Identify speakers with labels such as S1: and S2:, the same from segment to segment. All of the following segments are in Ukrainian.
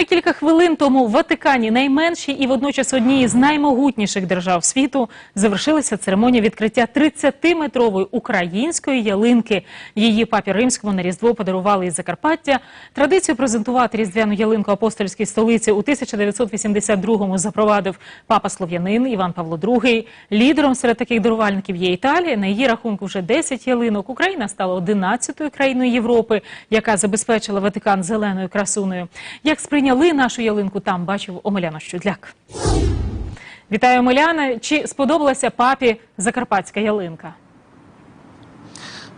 S1: і кілька хвилин тому в Ватикані, найменшій і водночас одній з наймогутніших держав світу, завершилася церемонія відкриття 30-метрової української ялинки. Її папі римському на різдво подарували із Закарпаття. Традицію презентувати різдвяну ялинку апостольській столиці у 1982-му запровадив папа слов'янин Іван Павло II. Лідером серед таких дарувальників є Італія. На її рахунку вже 10 ялинок. Україна стала 11-ю країною Європи, яка забезпечила Ватикан зеленою красуною. Як сприйняли нашу ялинку там, бачив Омеляна Щудляк. Вітаю, Омеляна. Чи сподобалася папі закарпатська ялинка?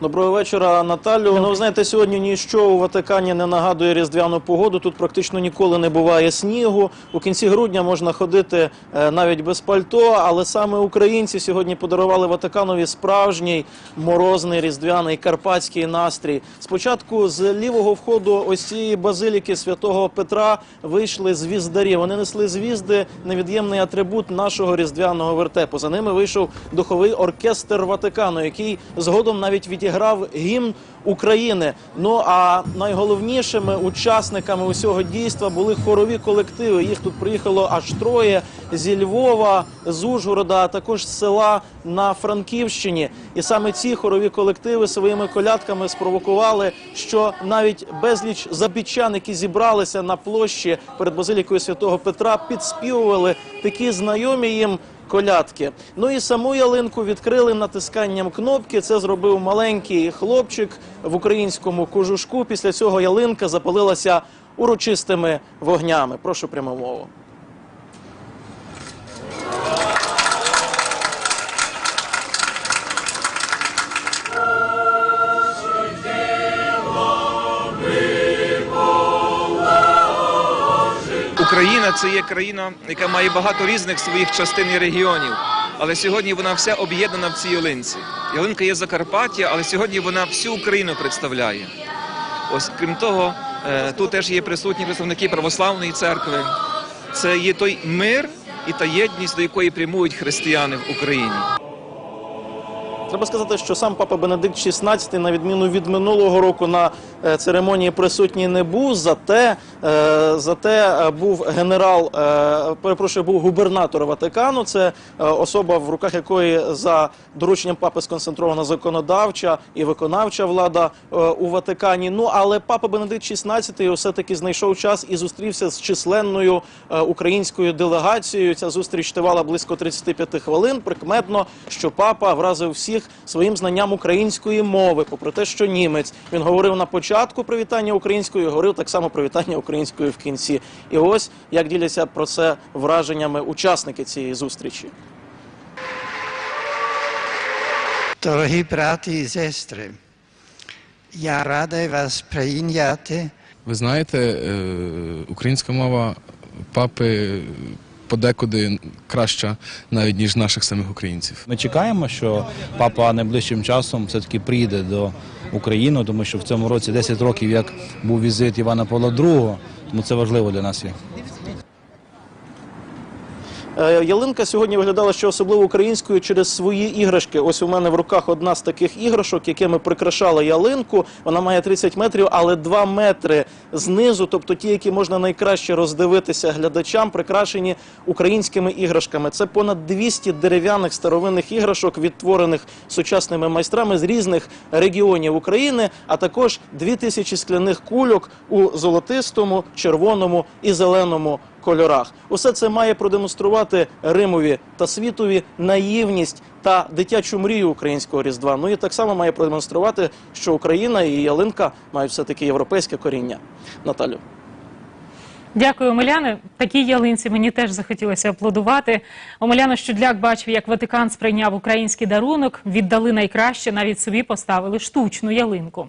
S2: Доброго вечора, Наталю. Ну, ви знаєте, сьогодні ніщо у Ватикані не нагадує різдвяну погоду. Тут практично ніколи не буває снігу. У кінці грудня можна ходити е, навіть без пальто, але саме українці сьогодні подарували Ватиканові справжній морозний різдвяний карпатський настрій. Спочатку з лівого входу ось цієї базиліки святого Петра вийшли звіздарі. Вони несли звізди, невід'ємний атрибут нашого різдвяного вертепу. За ними вийшов духовий оркестр Ватикану, який згодом навіть відіграв гімн України. Ну а найголовнішими учасниками усього дійства були хорові колективи. Їх тут приїхало аж троє зі Львова, з Ужгорода, а також з села на Франківщині. І саме ці хорові колективи своїми колядками спровокували, що навіть безліч забічан, які зібралися на площі перед базилікою святого Петра, підспівували такі знайомі їм колядки. Ну і саму ялинку відкрили натисканням кнопки. Це зробив маленький хлопчик в українському кожушку. Після цього ялинка запалилася урочистими вогнями. Прошу пряму
S3: Україна це є країна, яка має багато різних своїх частин і регіонів. Але сьогодні вона вся об'єднана в цій ялинці. Ялинка є Закарпаття, але сьогодні вона всю Україну представляє. Ось крім того, е, тут теж є присутні представники православної церкви. Це є той мир і та єдність, до якої прямують християни в Україні.
S2: Треба сказати, що сам папа Бенедикт XVI, на відміну від минулого року, на е, церемонії присутній не був. Зате, е, зате е, був генерал, перепрошую, був губернатор Ватикану. Це особа, в руках якої за дорученням папи сконцентрована законодавча і виконавча влада у Ватикані. Ну але папа Бенедикт XVI все таки знайшов час і зустрівся з численною українською делегацією. Ця зустріч тривала близько 35 хвилин. Прикметно, що папа вразив всіх своїм знанням української мови, попри те, що німець він говорив на початку привітання українською, говорив так само привітання українською в кінці. І ось як діляться про це враженнями учасники цієї зустрічі.
S4: Дорогі браті і сестри, я радий вас прийняти
S5: Ви знаєте, е, українська мова папи подекуди краща навіть ніж наших самих українців.
S6: Ми чекаємо, що папа найближчим часом все-таки приїде до України, тому що в цьому році 10 років як був візит Івана Павла II, тому це важливо для нас є.
S2: Е, Ялинка сьогодні виглядала ще особливо українською через свої іграшки. Ось у мене в руках одна з таких іграшок, якими прикрашали ялинку. Вона має 30 метрів, але 2 метри знизу, тобто ті, які можна найкраще роздивитися глядачам, прикрашені українськими іграшками. Це понад 200 дерев'яних старовинних іграшок, відтворених сучасними майстрами з різних регіонів України, а також 2000 скляних кульок у золотистому, червоному і зеленому кольорах. Усе це має продемонструвати Римові та світові наївність та дитячу мрію українського різдва. Ну і так само має продемонструвати, що Україна і ялинка мають все таки європейське коріння. Наталю.
S1: Дякую, Омеляне. Такій ялинці мені теж захотілося аплодувати. Омеляна Щудляк бачив, як Ватикан сприйняв український дарунок, віддали найкраще, навіть собі поставили штучну ялинку.